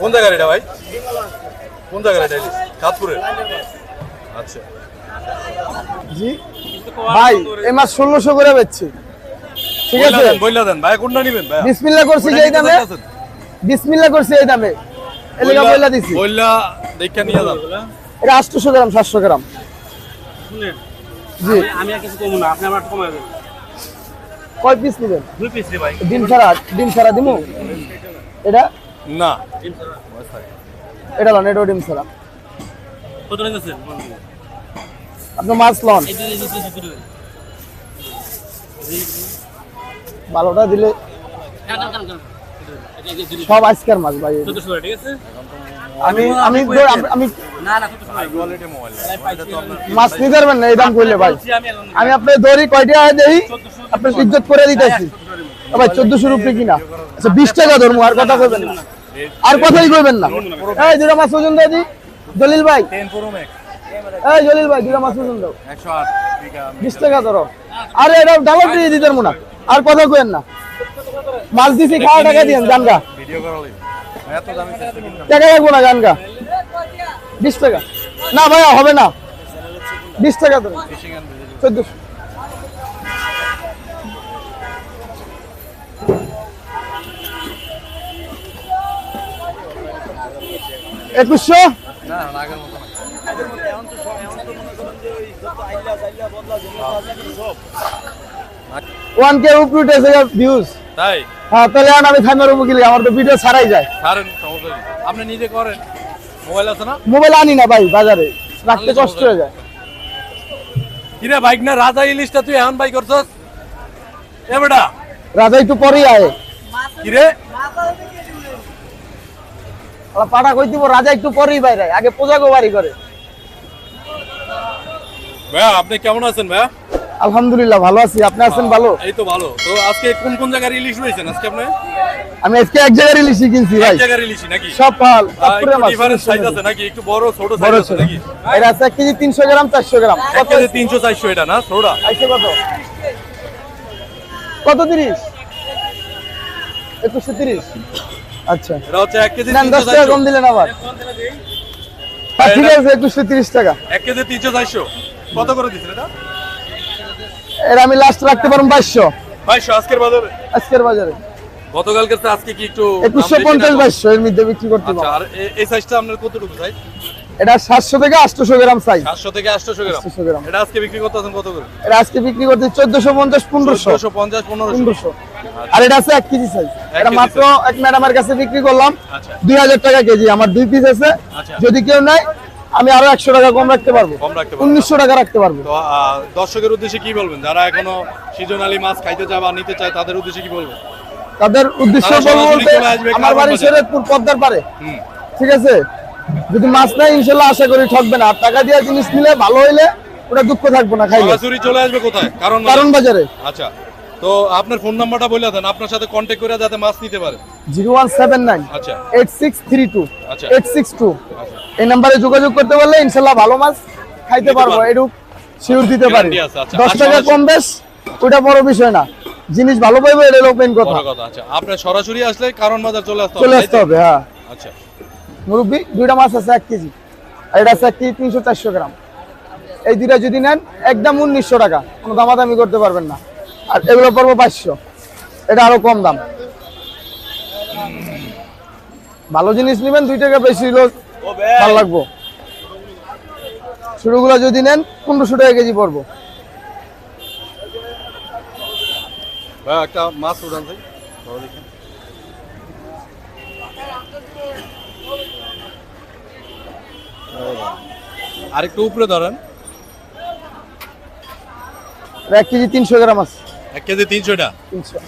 কোন জায়গার এটা ভাই? কোন জায়গার এটা? ইলিশ আচ্ছা। জি। ভাই এই মাছ ষোলোশো করে বেচছি। ঠিক বইলা আছে? দেন বইলা দেন। ভাই কোনটা নিবেন? ভাই বিসমিল্লা করছি এই দামে। বিসমিল্লা করছি এই দামে। এলাকা বইলা দিছি। বইলা দেখে নিয়ে যান। এটা আটশোশো গ্রাম সাতশো গ্রাম। জি। আমি আর কিছু কমু না আপনি আমার কমাই দেবেন কয় পিস নেবেন? দুই পিস রে ভাই। ডিম ছাড়া ডিম ছাড়া দিমু? এটা? না। এটা লন এটাও ডিম ছাড়া। কত নিতেছেন আপনার মাছ লন। ভালোটা দিলে সব আজকের মাছ ভাই। ঠিক আছে? আমি আমি আমি- মাছ নিতে পারবেন না এই দাম করলে ভাই। আমি আপনার ধরি কয়টা দেই আপনার ইজ্জত করে দিতেছি। ভাই চোদ্দশো রুপি কিনা? আচ্ছা বিশ টাকা ধরবো আর কথা কইবেন না। আর কথাই কইবেন না। এই দুটা মাছ ওজন দাও দি। জলিল ভাই। 10 এই জলিল ভাই দুটা মাছ ওজন দাও। 108 ঠিক আছে বিশ টাকা ধরো। আরে এটা ডাবল দিয়ে দিতে পারব না। আর কথা কইেন না। মাছ দিছি খাওয়া টাকা দিয়েন জানগা টাকা লাগবো না জানগা বিশ টাকা। না ভাইয়া হবে না। বিশ টাকা ধরো চোদ্দশো। একুশশো? ওয়ান কে উপরে উঠেছে ভিউজ তাই? হ্যাঁ তাহলে আমি মুখিলি আমার তো ভিডিও ছাড়াই যায়। ছাড়েন আপনি নিজে করেন। মোবাইল আছে না? মোবাইল আনি না ভাই বাজারে। রাখতে কষ্ট হয়ে যায়। কিরে বাইক না রাজা ইলিশটা তুই এখন বাই করছস? এ বেটা। রাজা একটু পরেই আয়। কিরে? পাটা কই দিব রাজা একটু পরেই বাইরে। আগে পোজাগো বাড়ি করে ভাইয়া আপনি কেমন আছেন ভাইয়া? আলহামদুলিল্লাহ ভালো আছি। আপনি আছেন ভালো? এই তো ভালো। তো আজকে কোন কোন জায়গার ইলিশ রয়েছেন আজকে আপনি? আমি আজকে এক জায়গায় ইলিশি কিনছি ভাই। এক জায়গার ইলিশি নাকি? সব পাল তারপরে মাছ সাইজ আছে নাকি? একটু বড় ছোট সাইজ আছে নাকি? এটা আছে এক কেজি তিনশো গ্রাম চারশো গ্রাম। কত? কেজি তিনশো চারশো এটা না? ছোড়া? আইসে কত? কত তিরিশ? একুশশো তিরিশ। আচ্ছা। এটা হচ্ছে এক কেজি নেন দশ তিনশো টাকা চারশো। কম দিলেন আবার। ঠিক আছে একুশশো তিরিশ টাকা। এক কেজি তিনশো চারশো। কত করে দিচ্ছেন এটা? এর আমি লাস্ট রাখতে পারব বাইশশো। বাইশশো আজকের বাজারে? আজকের বাজারে। গতকালকে তো আজকে কি একটু দাম একুশশো বেশি না পঞ্চাশ কম? বাইশশো এর মধ্যে বিক্রি করতে আচ্ছা পারব আর এই সাইজটা আপনার কতটুকু সাইজ এটা সাতশো থেকে আটশোশো গ্রাম সাইজ সাতশো থেকে আটশো গ্রাম। 800 গ্রাম। এটা আজকে বিক্রি করতে আছেন কত করে? এটা আজকে বিক্রি করতে চোদ্দশো পঞ্চাশ পনেরোশো। চোদ্দশো পঞ্চাশ পনেরোশো। পনেরোশো। আর এটা আছে এক কেজি সাইজ এটা মাত্র এক ম্যাডামের কাছে বিক্রি করলাম। আচ্ছা। দুই হাজার টাকা কেজি। আমার দুই পিস আছে। আচ্ছা। যদি কেউ নেয় আমি আরও একশো টাকা কম রাখতে পারব। উনিশশো টাকা রাখতে পারব। দর্শকের উদ্দেশ্যে কি বলবেন? যারা এখনও সিজনালি মাছ খাইতে চায় বা নিতে চায় তাদের উদ্দেশ্যে কি বলবেন? তাদের উদ্দেশ্য বলব আমার বাড়ি। শরীয়তপুর পদ্মার পারে ঠিক আছে? যদি মাছ নাই ইনশাল্লাহ আশা করি ঠকবে না। আর টাকা দিয়ে জিনিস নিলে ভালো হইলে ওটা দুঃখ থাকব না খাইলে। সরাসরি চলে আসবে কোথায়? কারণ কারণ বাজারে। আচ্ছা। তো আপনার ফোন নাম্বারটা বলে দেন। আপনার সাথে কন্ট্যাক্ট করে যাতে মাছ নিতে পারে। জিরো ওয়ান সেভেন নাইন আচ্ছা। Eight six three two. Eight six two আচ্ছা এই নাম্বারে যোগাযোগ করতে পারলে ইনশাল্লাহ ভালো মাছ খাইতে পারব পারব। এটুক শিওর দিতে পারি। আচ্ছা। দশ টাকা কম বেশ ওটা বড় বিষয় না। জিনিস ভালো পাইবো এটা হলো মেন কথা। আচ্ছা। সরাসরি আসলে কারণ বাজার চলে আসতে চলে আসতে হবে হ্যাঁ। আচ্ছা। মুরব্বী দুইটা মাছ আছে এক কেজি। আর এটা আছে এক কেজি তিনশো চারশো গ্রাম। এই দুইটা যদি নেন একদম উনিশশো টাকা। কোনো দামাদামি করতে পারবেন না। আর এগুলো পড়ব পাঁচশো। এটা আরও কম দাম। ভালো জিনিস নেবেন দুই টাকা বেশি ভালো লাগবো। শুরুগুলো যদি নেন পনেরোশো টাকা কেজি পড়ব। একটা মাছ উঠান ভাই। আর একটু উপরে ধরেন। এক কেজি তিনশো গ্রাম আছে। এক কেজি তিনশোটা? তিনশো।